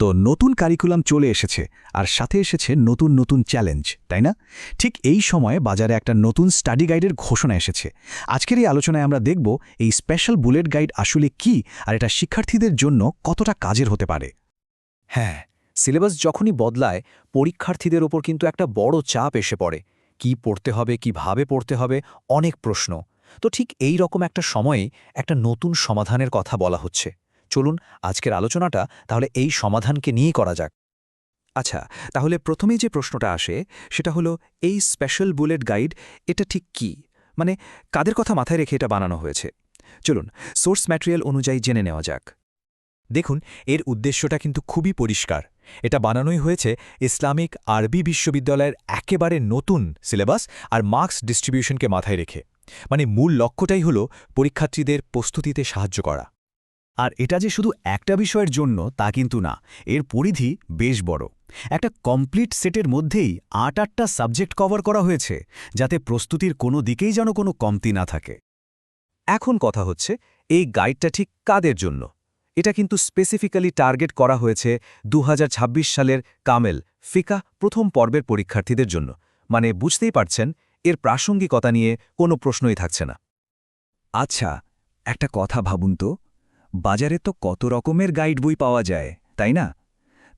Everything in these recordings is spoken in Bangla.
তো নতুন কারিকুলাম চলে এসেছে আর সাথে এসেছে নতুন নতুন চ্যালেঞ্জ তাই না? ঠিক এই সময়ে বাজারে একটা নতুন স্টাডি গাইডের ঘোষণা এসেছে। আজকের এই আলোচনায় আমরা দেখব এই স্পেশাল বুলেট গাইড আসলে কি আর এটা শিক্ষার্থীদের জন্য কতটা কাজের হতে পারে। হ্যাঁ সিলেবাস যখনই বদলায়, পরীক্ষার্থীদের ওপর কিন্তু একটা বড় চাপ এসে পড়ে। কি পড়তে হবে, কীভাবে পড়তে হবে, অনেক প্রশ্ন। তো ঠিক এই রকম একটা সময়ে একটা নতুন সমাধানের কথা বলা হচ্ছে। চলুন আজকের আলোচনাটা তাহলে এই সমাধানকে নিয়েই করা যাক। আচ্ছা তাহলে প্রথমেই যে প্রশ্নটা আসে, সেটা হলো, এই স্পেশাল বুলেট গাইড এটা ঠিক কি? মানে কাদের কথা মাথায় রেখে এটা বানানো হয়েছে? চলুন সোর্স ম্যাটেরিয়াল অনুযায়ী জেনে নেওয়া যাক। দেখুন, এর উদ্দেশ্যটা কিন্তু খুবই পরিষ্কার। এটা বানানোই হয়েছে ইসলামিক আরবি বিশ্ববিদ্যালয়ের একেবারে নতুন সিলেবাস আর মার্কস ডিস্ট্রিবিউশনকে মাথায় রেখে। মানে মূল লক্ষ্যটাই হল পরীক্ষার্থীদের প্রস্তুতিতে সাহায্য করা। আর এটা যে শুধু একটা বিষয়ের জন্য তা কিন্তু না, এর পরিধি বেশ বড়। একটা কমপ্লিট সেটের মধ্যেই আট আটটা সাবজেক্ট কভার করা হয়েছে, যাতে প্রস্তুতির কোনো দিকেই যেন কোনো কমতি না থাকে। এখন কথা হচ্ছে, এই গাইডটা ঠিক কাদের জন্য? এটা কিন্তু স্পেসিফিক্যালি টার্গেট করা হয়েছে দু হাজার ছাব্বিশ সালের কামেল, ফিকা প্রথম পর্বের পরীক্ষার্থীদের জন্য। মানে বুঝতেই পারছেন, এর প্রাসঙ্গিকতা নিয়ে কোনো প্রশ্নই থাকছে না। আচ্ছা একটা কথা ভাবুন তো। বাজারে তো কত রকমের গাইড বই পাওয়া যায়, তাই না?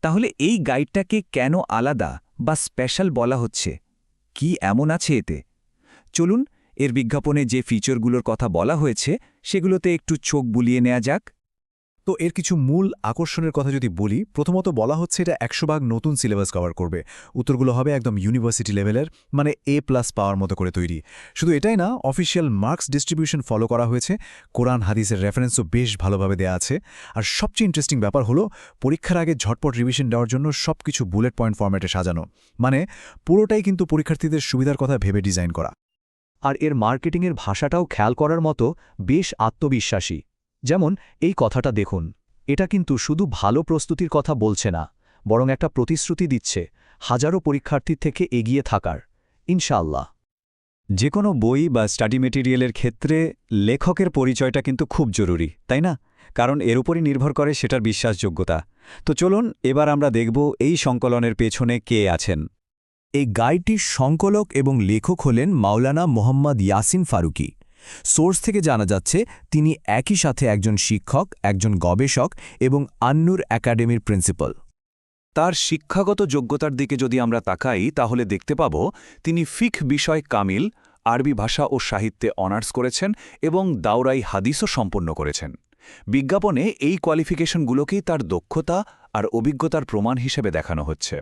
তাহলে এই গাইডটাকে কেন আলাদা বা স্পেশাল বলা হচ্ছে? কি এমন আছে এতে? চলুন, এর বিজ্ঞাপনে যে ফিচারগুলোর কথা বলা হয়েছে, সেগুলোতে একটু চোখ বুলিয়ে নেওয়া যাক। তো এর কিছু মূল আকর্ষণের কথা যদি বলি, প্রথমত বলা হচ্ছে এটা একশো ভাগ নতুন সিলেবাস কভার করবে। উত্তরগুলো হবে একদম ইউনিভার্সিটি লেভেলের মানে এ প্লাস পাওয়ার মতো করে তৈরি। শুধু এটাই না অফিসিয়াল মার্কস ডিস্ট্রিবিউশন ফলো করা হয়েছে। কোরআন, হাদিসের রেফারেন্সও বেশ ভালোভাবে দেয়া আছে। আর সবচেয়ে ইন্টারেস্টিং ব্যাপার হলো, পরীক্ষার আগে ঝটপট রিভিশন দেওয়ার জন্য সব কিছু বুলেট পয়েন্ট ফরম্যাটে সাজানো। মানে পুরোটাই কিন্তু পরীক্ষার্থীদের সুবিধার কথা ভেবে ডিজাইন করা। আর এর মার্কেটিংয়ের ভাষাটাও খেয়াল করার মতো বেশ আত্মবিশ্বাসী। যেমন, এই কথাটা দেখুন, এটা কিন্তু শুধু ভালো প্রস্তুতির কথা বলছে না, বরং একটা প্রতিশ্রুতি দিচ্ছে, হাজারো পরীক্ষার্থীর থেকে এগিয়ে থাকার, ইনশাআল্লাহ। যে কোনো বই বা স্টাডি মেটেরিয়ালের ক্ষেত্রে লেখকের পরিচয়টা কিন্তু খুব জরুরি, তাই না? কারণ এর উপরই নির্ভর করে সেটার বিশ্বাসযোগ্যতা। তো চলুন, এবার আমরা দেখব এই সংকলনের পেছনে কে আছেন। এই গাইডটির সংকলক এবং লেখক হলেন মাওলানা মোহাম্মদ ইয়াসিন ফারুকি। সোর্স থেকে জানা যাচ্ছে, তিনি একই সাথে একজন শিক্ষক, একজন গবেষক এবং আন্নুর একাডেমির প্রিন্সিপাল। তার শিক্ষাগত যোগ্যতার দিকে যদি আমরা তাকাই, তাহলে দেখতে পাব, তিনি ফিখ বিষয় কামিল, আরবি ভাষা ও সাহিত্যে অনার্স করেছেন এবং দাওরাই হাদিসও সম্পন্ন করেছেন। বিজ্ঞাপনে এই কোয়ালিফিকেশনগুলোকেই তার দক্ষতা আর অভিজ্ঞতার প্রমাণ হিসেবে দেখানো হচ্ছে।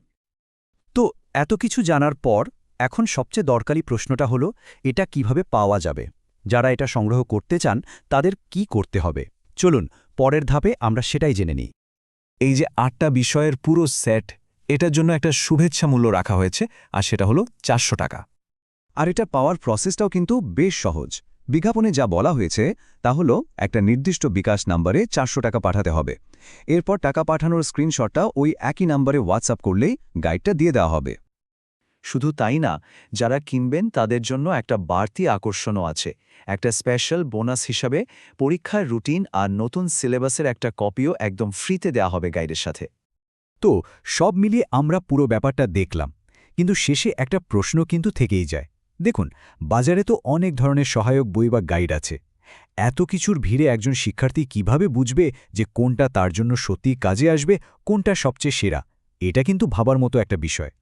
তো, এত কিছু জানার পর এখন সবচেয়ে দরকারি প্রশ্নটা হলো, এটা কীভাবে পাওয়া যাবে? যারা এটা সংগ্রহ করতে চান, তাদের কি করতে হবে? চলুন, পরের ধাপে আমরা সেটাই জেনে নিই। এই যে আটটা বিষয়ের পুরো সেট, এটার জন্য একটা শুভেচ্ছা মূল্য রাখা হয়েছে, আর সেটা হলো চারশো টাকা। আর এটা পাওয়ার প্রসেসটাও কিন্তু বেশ সহজ। বিজ্ঞাপনে যা বলা হয়েছে, তা হলো একটা নির্দিষ্ট বিকাশ নাম্বারে চারশো টাকা পাঠাতে হবে। এরপর টাকা পাঠানোর স্ক্রিনশটটা ওই একই নাম্বারে হোয়াটসঅ্যাপ করলেই গাইডটা দিয়ে দেওয়া হবে। শুধু তাই না, যারা কিনবেন তাদের জন্য একটা বাড়তি আকর্ষণও আছে। একটা স্পেশাল বোনাস হিসাবে পরীক্ষার রুটিন আর নতুন সিলেবাসের একটা কপিও একদম ফ্রিতে দেওয়া হবে গাইডের সাথে। তো, সব মিলিয়ে আমরা পুরো ব্যাপারটা দেখলাম, কিন্তু শেষে একটা প্রশ্ন কিন্তু থেকেই যায়। দেখুন, বাজারে তো অনেক ধরনের সহায়ক বই বা গাইড আছে। এত কিছুর ভিড়ে একজন শিক্ষার্থী কীভাবে বুঝবে যে কোনটা তার জন্য সত্যি কাজে আসবে, কোনটা সবচেয়ে সেরা? এটা কিন্তু ভাবার মতো একটা বিষয়।